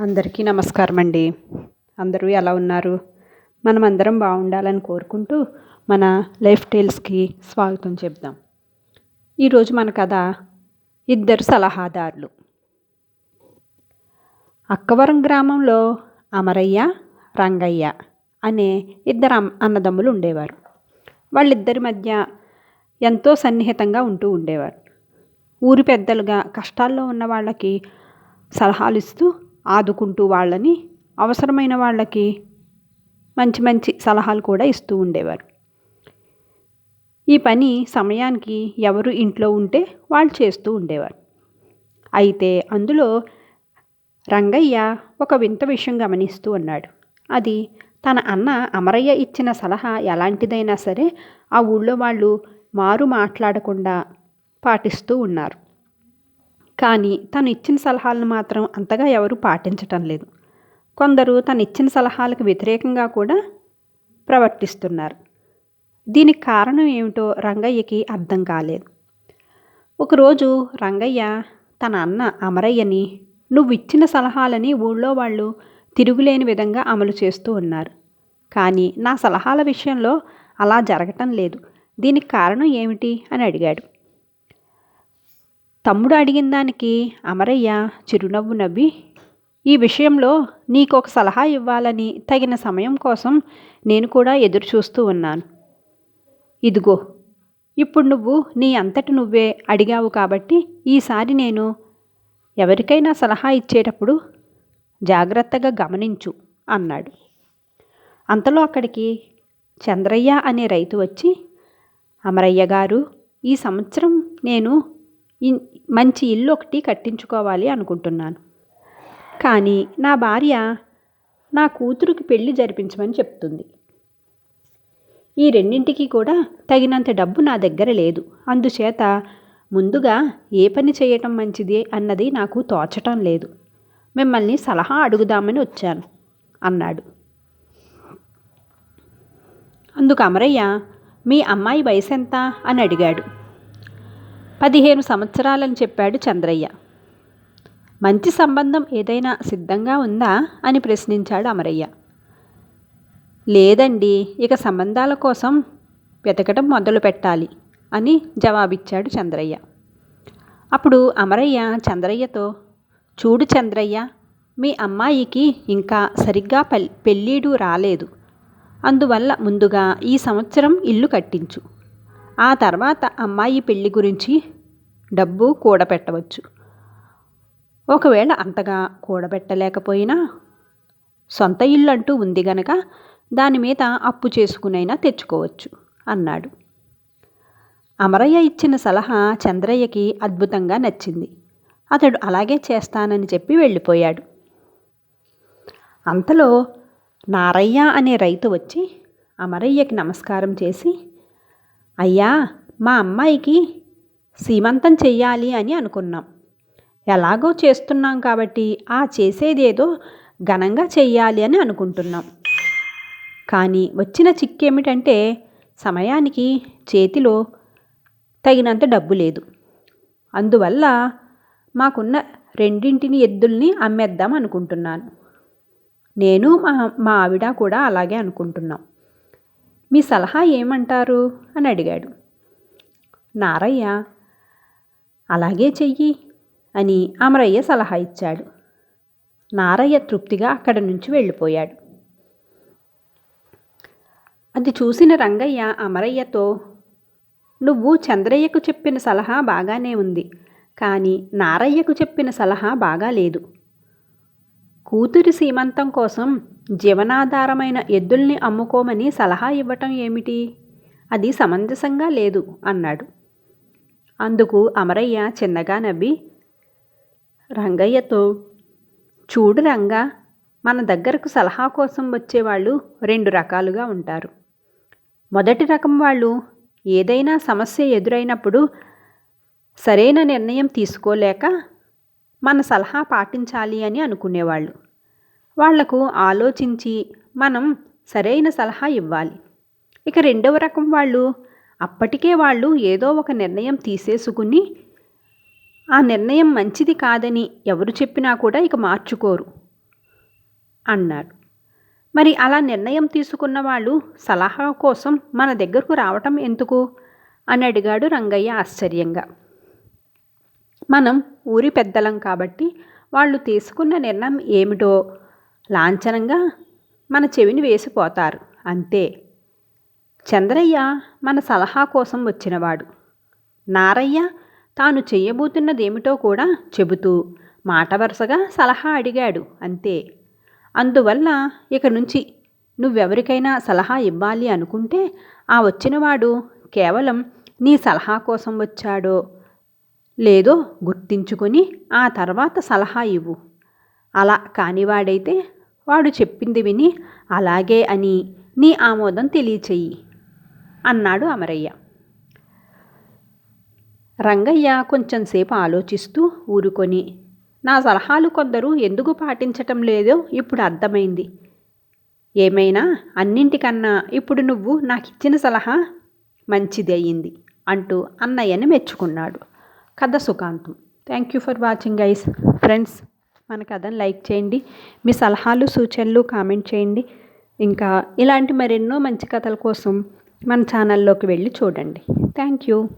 అందరికీ నమస్కారం అండి అందరూ ఎలా ఉన్నారు? మనం అందరం బాగుండాలని కోరుకుంటూ మన లైఫ్ టైల్స్కి స్వాగతం చెప్దాం. ఈరోజు మన కథ ఇద్దరు సలహాదారులు. అక్కవరం గ్రామంలో అమరయ్య రంగయ్య అనే ఇద్దరు అన్నదమ్ములు ఉండేవారు. వాళ్ళిద్దరి మధ్య ఎంతో సన్నిహితంగా ఉంటూ ఉండేవారు. ఊరి పెద్దలుగా కష్టాల్లో ఉన్న వాళ్ళకి సలహాలు ఇస్తూ ఆదుకుంటూ వాళ్ళని అవసరమైన వాళ్ళకి మంచి మంచి సలహాలు కూడా ఇస్తూ ఉండేవారు. ఈ పని సమయానికి ఎవరు ఇంట్లో ఉంటే వాళ్ళు చేస్తూ ఉండేవారు. అయితే అందులో రంగయ్య ఒక వింత విషయం గమనిస్తూ ఉన్నాడు. అది తన అన్న అమరయ్య ఇచ్చిన సలహా ఎలాంటిదైనా సరే ఆ ఊళ్ళో వాళ్ళు మారు మాట్లాడకుండా పాటిస్తూ ఉన్నారు. కానీ తను ఇచ్చిన సలహాలను మాత్రం అంతగా ఎవరూ పాటించటం లేదు. కొందరు తను ఇచ్చిన సలహాలకు వ్యతిరేకంగా కూడా ప్రవర్తిస్తున్నారు. దీనికి కారణం ఏమిటో రంగయ్యకి అర్థం కాలేదు. ఒకరోజు రంగయ్య తన అన్న అమరయ్యని నువ్వు ఇచ్చిన సలహాలని ఊళ్ళో వాళ్ళు తిరుగులేని విధంగా అమలు చేస్తూ ఉన్నారు. కానీ నా సలహాల విషయంలో అలా జరగటం లేదు. దీనికి కారణం ఏమిటి? అని అడిగాడు. తమ్ముడు అడిగిన దానికి అమరయ్య చిరునవ్వు నవ్వి ఈ విషయంలో నీకు ఒక సలహా ఇవ్వాలని తగిన సమయం కోసం నేను కూడా ఎదురు చూస్తూ ఉన్నాను. ఇదిగో ఇప్పుడు నువ్వు నీ అంతటి నువ్వే అడిగావు కాబట్టి ఈసారి నేను ఎవరికైనా సలహా ఇచ్చేటప్పుడు జాగ్రత్తగా గమనించు అన్నాడు. అంతలో అక్కడికి చంద్రయ్య అనే రైతు వచ్చి అమరయ్య గారు ఈ సంవత్సరం నేను మంచి ఇల్లు ఒకటి కట్టించుకోవాలి అనుకుంటున్నాను. కానీ నా భార్య నా కూతురుకి పెళ్ళి జరిపించమని చెప్తుంది. ఈ రెండింటికి కూడా తగినంత డబ్బు నా దగ్గర లేదు. అందుచేత ముందుగా ఏ పని చేయటం మంచిది అన్నది నాకు తోచటం లేదు. మిమ్మల్ని సలహా అడుగుదామని వచ్చాను అన్నాడు. అందుకు అమరయ్య మీ అమ్మాయి వయసు ఎంత అని అడిగాడు. పదిహేను సంవత్సరాలని చెప్పాడు చంద్రయ్య. మంచి సంబంధం ఏదైనా సిద్ధంగా ఉందా? అని ప్రశ్నించాడు అమరయ్య. లేదండి ఇక సంబంధాల కోసం వెతకడం మొదలు పెట్టాలి అని జవాబిచ్చాడు చంద్రయ్య. అప్పుడు అమరయ్య చంద్రయ్యతో చూడు చంద్రయ్య మీ అమ్మాయికి ఇంకా సరిగ్గా పె పెళ్ళీడు రాలేదు. అందువల్ల ముందుగా ఈ సంవత్సరం ఇల్లు కట్టించు. ఆ తర్వాత అమ్మాయి పెళ్ళి గురించి డబ్బు కూడబెట్టవచ్చు. ఒకవేళ అంతగా కూడబెట్టలేకపోయినా సొంత ఇల్లు అంటూ ఉంది గనక దాని మీద అప్పు చేసుకునైనా తెచ్చుకోవచ్చు అన్నాడు. అమరయ్య ఇచ్చిన సలహా చంద్రయ్యకి అద్భుతంగా నచ్చింది. అతడు అలాగే చేస్తానని చెప్పి వెళ్ళిపోయాడు. అంతలో నారయ్య అనే రైతు వచ్చి అమరయ్యకి నమస్కారం చేసి అయ్యా మా అమ్మాయికి సీమంతం చెయ్యాలి అని అనుకున్నాం. ఎలాగో చేస్తున్నాం కాబట్టి ఆ చేసేదేదో ఘనంగా చెయ్యాలి అని అనుకుంటున్నాం. కానీ వచ్చిన చిక్కేమిటంటే సమయానికి చేతిలో తగినంత డబ్బు లేదు. అందువల్ల మాకున్న రెండింటిని ఎద్దుల్ని అమ్మేద్దాం అనుకుంటున్నాను. నేను మా మా ఆవిడ కూడా అలాగే అనుకుంటున్నాం. మీ సలహా ఏమంటారు? అని అడిగాడు. నారయ్య అలాగే చెయ్యి అని అమరయ్య సలహా ఇచ్చాడు. నారయ్య తృప్తిగా అక్కడి నుంచి వెళ్ళిపోయాడు. అది చూసిన రంగయ్య అమరయ్యతో నువ్వు చంద్రయ్యకు చెప్పిన సలహా బాగానే ఉంది కానీ నారయ్యకు చెప్పిన సలహా బాగా లేదు కూతురి సీమంతం కోసం జీవనాధారమైన ఎద్దుల్ని అమ్ముకోమని సలహా ఇవ్వటం ఏమిటి? అది సమంజసంగా లేదు అన్నాడు. అందుకు అమరయ్య చిన్నగా నవ్వి రంగయ్యతో చూడు రంగా మన దగ్గరకు సలహా కోసం వచ్చేవాళ్ళు రెండు రకాలుగా ఉంటారు. మొదటి రకం వాళ్ళు ఏదైనా సమస్య ఎదురైనప్పుడు సరైన నిర్ణయం తీసుకోలేక మన సలహా పాటించాలి అని అనుకునేవాళ్ళు. వాళ్ళకు ఆలోచించి మనం సరైన సలహా ఇవ్వాలి. ఇక రెండవ రకం వాళ్ళు అప్పటికే వాళ్ళు ఏదో ఒక నిర్ణయం తీసేసుకుని ఆ నిర్ణయం మంచిది కాదని ఎవరు చెప్పినా కూడా ఇక మార్చుకోరు అన్నారు. మరి అలా నిర్ణయం తీసుకున్న వాళ్ళు సలహా కోసం మన దగ్గరకు రావటం ఎందుకు? అని అడిగాడు రంగయ్య ఆశ్చర్యంగా. మనం ఊరి పెద్దలం కాబట్టి వాళ్ళు తీసుకున్న నిర్ణయం ఏమిటో లాంఛనంగా మన చెవిని వేసిపోతారు. అంతే. చంద్రయ్య మన సలహా కోసం వచ్చినవాడు. నారయ్య తాను చెయ్యబోతున్నదేమిటో కూడా చెబుతూ మాట వరుసగా సలహా అడిగాడు. అంతే. అందువల్ల ఇక నుంచి నువ్వెవరికైనా సలహా ఇవ్వాలి అనుకుంటే ఆ వచ్చినవాడు కేవలం నీ సలహా కోసం వచ్చాడో లేదో గుర్తించుకొని ఆ తర్వాత సలహా ఇవ్వు. అలా కానివాడైతే వాడు చెప్పింది విని అలాగే అని నీ ఆమోదం తెలియచేయి అన్నాడు అమరయ్య. రంగయ్య కొంచెంసేపు ఆలోచిస్తూ ఊరుకొని నా సలహాలు కొందరు ఎందుకు పాటించటం లేదో ఇప్పుడు అర్థమైంది. ఏమైనా? అన్నింటికన్నా ఇప్పుడు నువ్వు నాకు ఇచ్చిన సలహా మంచిది అయ్యింది అంటూ అన్నయ్యని మెచ్చుకున్నాడు. కథ సుఖాంతం. Thank you for watching guys friends మన కథను లైక్ చేయండి. మీ సలహాలు సూచనలు కామెంట్ చేయండి. ఇంకా ఇలాంటి మరెన్నో మంచి కథల కోసం మన ఛానల్లోకి వెళ్ళి చూడండి. Thank you.